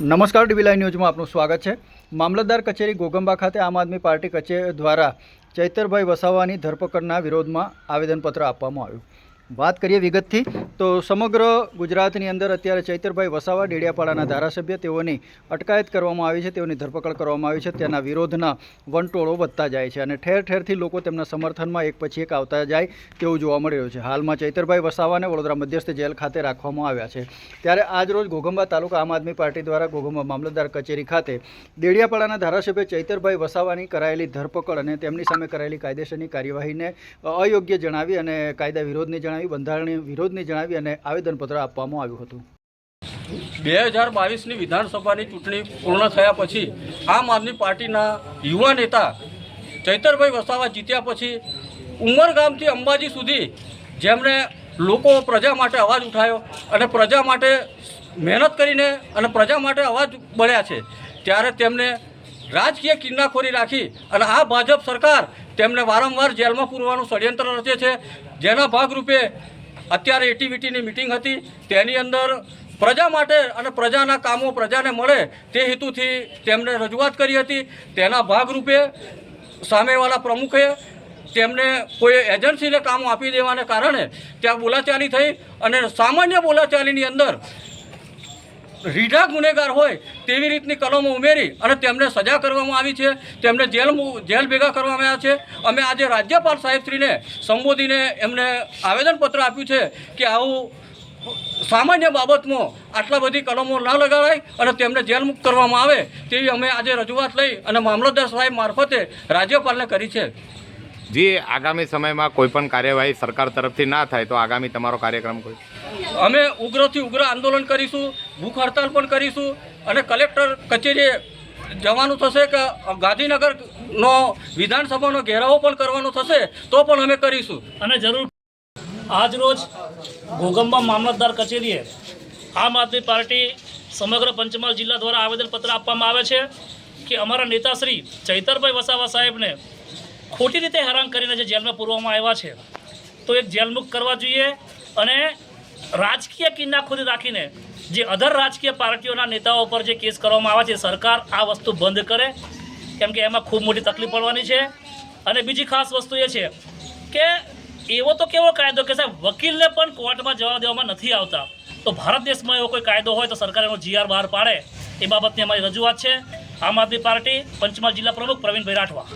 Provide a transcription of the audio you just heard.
નમસ્કાર dB live ન્યૂઝમાં આપનું સ્વાગત છે. મામલતદાર કચેરી ગોગંબા ખાતે આમ આદમી પાર્ટી કચેરી દ્વારા ચૈતરભાઈ વસાવાની ધરપકડના વિરોધમાં આવેદનપત્ર આપવામાં આવ્યું. વાત કરીએ વિગતથી, તો સમગ્ર ગુજરાતની અંદર અત્યારે ચૈતરભાઈ વસાવા ડેડિયાપાડાના ધારાસભ્ય, તેઓની અટકાયત કરવામાં આવી છે, તેઓની ધરપકડ કરવામાં આવી છે, તેના વિરોધના વંટોળો વધતા જાય છે અને ઠેર ઠેરથી લોકો તેમના સમર્થનમાં એક પછી એક આવતા જાય તેવું જોવા મળી રહ્યું છે. હાલમાં ચૈતરભાઈ વસાવાને વડોદરા મધ્યસ્થ જેલ ખાતે રાખવામાં આવ્યા છે. ત્યારે આજરોજ ઘોઘંબા તાલુકા આમ આદમી પાર્ટી દ્વારા ઘોઘંબા મામલતદાર કચેરી ખાતે ડેડિયાપાડાના ધારાસભ્ય ચૈતરભાઈ વસાવાની કરાયેલી ધરપકડ અને તેમની સામે કરાયેલી કાયદેસરની કાર્યવાહીને અયોગ્ય જણાવી અને કાયદા વિરોધની જણાવી બંધારણીય વિરોધને જણાવી અને આવેદનપત્ર આપવામાં આવ્યું હતું. બે હજાર બાવીસની વિધાનસભાની ચૂંટણી પૂર્ણ થયા પછી આમ આદમી પાર્ટીના યુવા નેતા ચૈતરભાઈ વસાવા જીત્યા પછી ઉમરગામથી અંબાજી સુધી જેમણે લોકો પ્રજા માટે અવાજ ઉઠાવ્યો અને પ્રજા માટે મહેનત કરીને અને પ્રજા માટે અવાજ બળ્યા છે, ત્યારે તેમને રાજકીય કિન્નાખોરી રાખી અને આ ભાજપ સરકાર તેમને વારંવાર જેલમાં પૂરવાનું ષડયંત્ર રચે છે. જેના ભાગરૂપે અત્યારે એટીવીટીની મિટિંગ હતી. તેની અંદર પ્રજા માટે અને પ્રજાના કામો પ્રજાને મળે તે હેતુથી તેમણે રજૂઆત કરી હતી. તેના ભાગરૂપે સામેવાળા પ્રમુખે તેમને કોઈ એજન્સીને કામો આપી દેવાને કારણે ત્યાં બોલાચાલી થઈ અને સામાન્ય બોલાચાલીની અંદર રીઢા ગુનેગાર હોય તેવી રીતની કલમો ઉમેરી અને તેમને સજા કરવામાં આવી છે. તેમને જેલ જેલ ભેગા કરવામાં આવ્યા છે. અમે આજે રાજ્યપાલ સાહેબશ્રીને સંબોધીને એમને આવેદનપત્ર આપ્યું છે કે આવું સામાન્ય બાબતમાં આટલા બધી કલમો ના લગાડાય અને તેમને જેલ મુક્ત કરવામાં આવે તેવી અમે આજે રજૂઆત લઈ અને મામલતદાર સાહેબ મારફતે રાજ્યપાલને કરી છે. જી આગામી સમયમાં કોઈ પણ કાર્યવાહી સરકાર તરફથી ના થાય તો આગામી તમારો કાર્યક્રમ કોઈ? અમે ઉગ્રથી ઉગ્ર આંદોલન કરીશું. ભૂખ હડતાલ પણ કરીશું અને કલેક્ટર કચેરીએ જવાનું થશે કે ગાંધીનગરનો વિધાનસભાનો ઘેરાવો પણ કરવાનો થશે, તો પણ અમે કરીશું. અને જરૂર આજરોજ ઘોગંબા મામલતદાર કચેરીએ આમ આદમી પાર્ટી સમગ્ર પંચમહાલ જિલ્લા દ્વારા આવેદનપત્ર આપવામાં આવે છે કે અમારા નેતાશ્રી ચૈતરભાઈ વસાવા સાહેબને ખોટી રીતે હેરાન કરીને જે જેલમાં પૂરવામાં આવ્યા છે, તો એક જેલમુક્ત કરવા જોઈએ અને રાજકીય કિન્નાખોરી રાખીને જે અધર રાજકીય પાર્ટીઓના નેતાઓ પર જે કેસ કરવામાં આવે છે, સરકાર આ વસ્તુ બંધ કરે, કેમ કે એમાં ખૂબ મોટી તકલીફ પડવાની છે. અને બીજી ખાસ વસ્તુ એ છે કે એવો તો કેવો કાયદો કે સાહેબ, વકીલને પણ કોર્ટમાં જવા દેવામાં નથી આવતા. તો ભારત દેશમાં એવો કોઈ કાયદો હોય તો સરકાર એનો જીઆર બહાર પાડે. એ બાબતની અમારી રજૂઆત છે. આમ આદમી પાર્ટી, પંચમહાલ જિલ્લા પ્રમુખ પ્રવીણભાઈ રાઠવા.